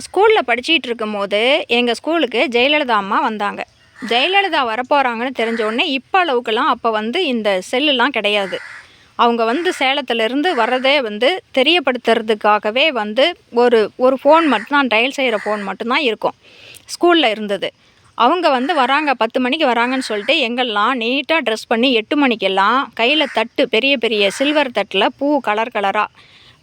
நான் ஸ்கூலில் படிச்சிட்டு இருக்கும்போது எங்கள் ஸ்கூலுக்கு ஜெயலலிதா அம்மா வந்தாங்க. ஜெயலலிதா வரப்போகிறாங்கன்னு தெரிஞ்ச உடனே இப்போ அளவுக்குலாம் அப்போ வந்து இந்த செல்லுலாம் கிடையாது. அவங்க வந்து சேலத்துலேருந்து வர்றதே வந்து தெரியப்படுத்துறதுக்காகவே வந்து ஒரு ஒரு ஃபோன் மட்டும்தான் டயல் செய்கிற ஃபோன் மட்டும்தான் இருக்கும். ஸ்கூலில் இருந்தது. அவங்க வந்து வராங்க பத்து மணிக்கு வராங்கன்னு சொல்லிட்டு எங்கெல்லாம் நீட்டாக ட்ரெஸ் பண்ணி எட்டு மணிக்கெல்லாம் கையில் தட்டு பெரிய பெரிய சில்வர் தட்டில் பூ கலர் கலராக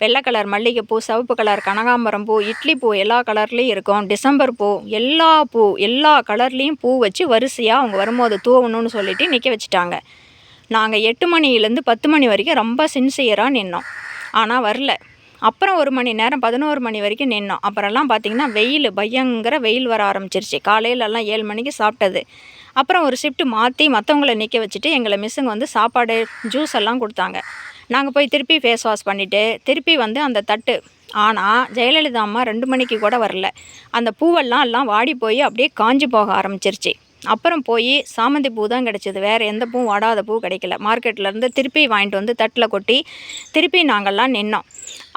வெள்ளை கலர் மல்லிகைப்பூ சிவப்பு கலர் கனகாம்பரம் பூ இட்லி பூ எல்லா கலர்லேயும் இருக்கும். டிசம்பர் பூ எல்லா பூ எல்லா கலர்லேயும் பூ வச்சு வரிசையாக அவங்க வரும்போது தூவணும்னு சொல்லிட்டு நிற்க வச்சுட்டாங்க. நாங்கள் எட்டு மணிலேருந்து பத்து மணி வரைக்கும் ரொம்ப சின்சியராக நின்னோம். ஆனால் வரல. அப்புறம் ஒரு மணி நேரம் பதினோரு மணி வரைக்கும் நின்னோம். அப்புறம்லாம் பார்த்திங்கன்னா வெயில் பயங்கர வெயில் வர ஆரம்பிச்சிருச்சு. காலையிலலாம் ஏழு மணிக்கு சாப்பிட்டது. அப்புறம் ஒரு ஷிஃப்ட் மாற்றி மற்றவங்கள நிற்க வச்சுட்டு எங்களை மிஸ்ஸுங்க வந்து சாப்பாடு ஜூஸ் எல்லாம் கொடுத்தாங்க. நாங்கள் போய் திருப்பி ஃபேஸ் வாஷ் பண்ணிவிட்டு திருப்பி வந்து அந்த தட்டு. ஆனால் ஜெயலலிதா அம்மா ரெண்டு மணிக்கு கூட வரல. அந்த பூவெல்லாம் எல்லாம் வாடி போய் அப்படியே காஞ்சி போக ஆரம்பிச்சிருச்சு. அப்புறம் போய் சாமந்தி பூ தான் கிடச்சிது. வேறு எந்த பூவும் வாடாத பூ கிடைக்கல. மார்க்கெட்லேருந்து திருப்பி வாங்கிட்டு வந்து தட்டில் கொட்டி திருப்பி நாங்கள்லாம் நின்னோம்.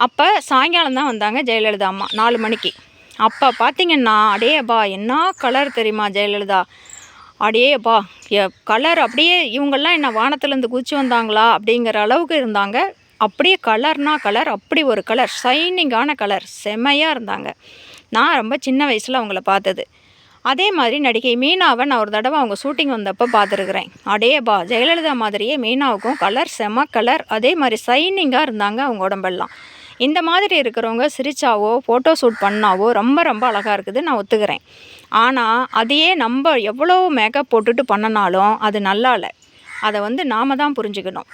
அப்போ சாயங்காலம் தான் வந்தாங்க ஜெயலலிதா அம்மா நாலு மணிக்கு. அப்போ பார்த்தீங்கன்னா அடேபா என்ன கலர் தெரியுமா ஜெயலலிதா? அடேப்பா எ கலர் அப்படியே இவங்கெல்லாம் என்ன வானத்துலேருந்து குச்சி வந்தாங்களா அப்படிங்கிற அளவுக்கு இருந்தாங்க. அப்படியே கலர்னா கலர் அப்படி ஒரு கலர் ஷைனிங்கான கலர் செம்மையாக இருந்தாங்க. நான் ரொம்ப சின்ன வயசில் அவங்கள பார்த்தது. அதே மாதிரி நடிகை மீனாவை நான் ஒரு தடவை அவங்க ஷூட்டிங் வந்தப்போ பார்த்துருக்குறேன். அடேபா ஜெயலலிதா மாதிரியே மீனாவுக்கும் கலர் செம கலர் அதே மாதிரி ஷைனிங்காக இருந்தாங்க அவங்க உடம்பெல்லாம். இந்த மாதிரி இருக்கிறவங்க சிரிச்சாவோ ஃபோட்டோ ஷூட் பண்ணாவோ ரொம்ப ரொம்ப அழகாக இருக்குது. நான் ஒத்துக்கிறேன். ஆனால் அதையே நம்ம எவ்வளோ மேக்கப் போட்டுட்டு பண்ணினாலும் அது நல்லா இல்லை. அதை வந்து நாம தான் புரிஞ்சுக்கணும்.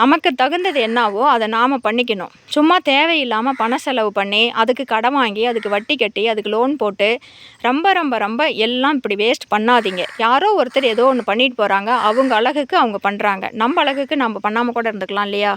நமக்கு தகுந்தது என்னவோ அதை நாம் பண்ணிக்கணும். சும்மா தேவையில்லாமல் பண செலவு பண்ணி அதுக்கு கடன் வாங்கி அதுக்கு வட்டி கட்டி அதுக்கு லோன் போட்டு ரொம்ப ரொம்ப ரொம்ப எல்லாம் இப்படி வேஸ்ட் பண்ணாதீங்க. யாரோ ஒருத்தர் ஏதோ ஒன்று பண்ணிட்டு போகிறாங்க அவங்க அழகுக்கு அவங்க பண்ணுறாங்க நம்ம அழகுக்கு நம்ம பண்ணாமல் கூட இருந்துக்கலாம் இல்லையா?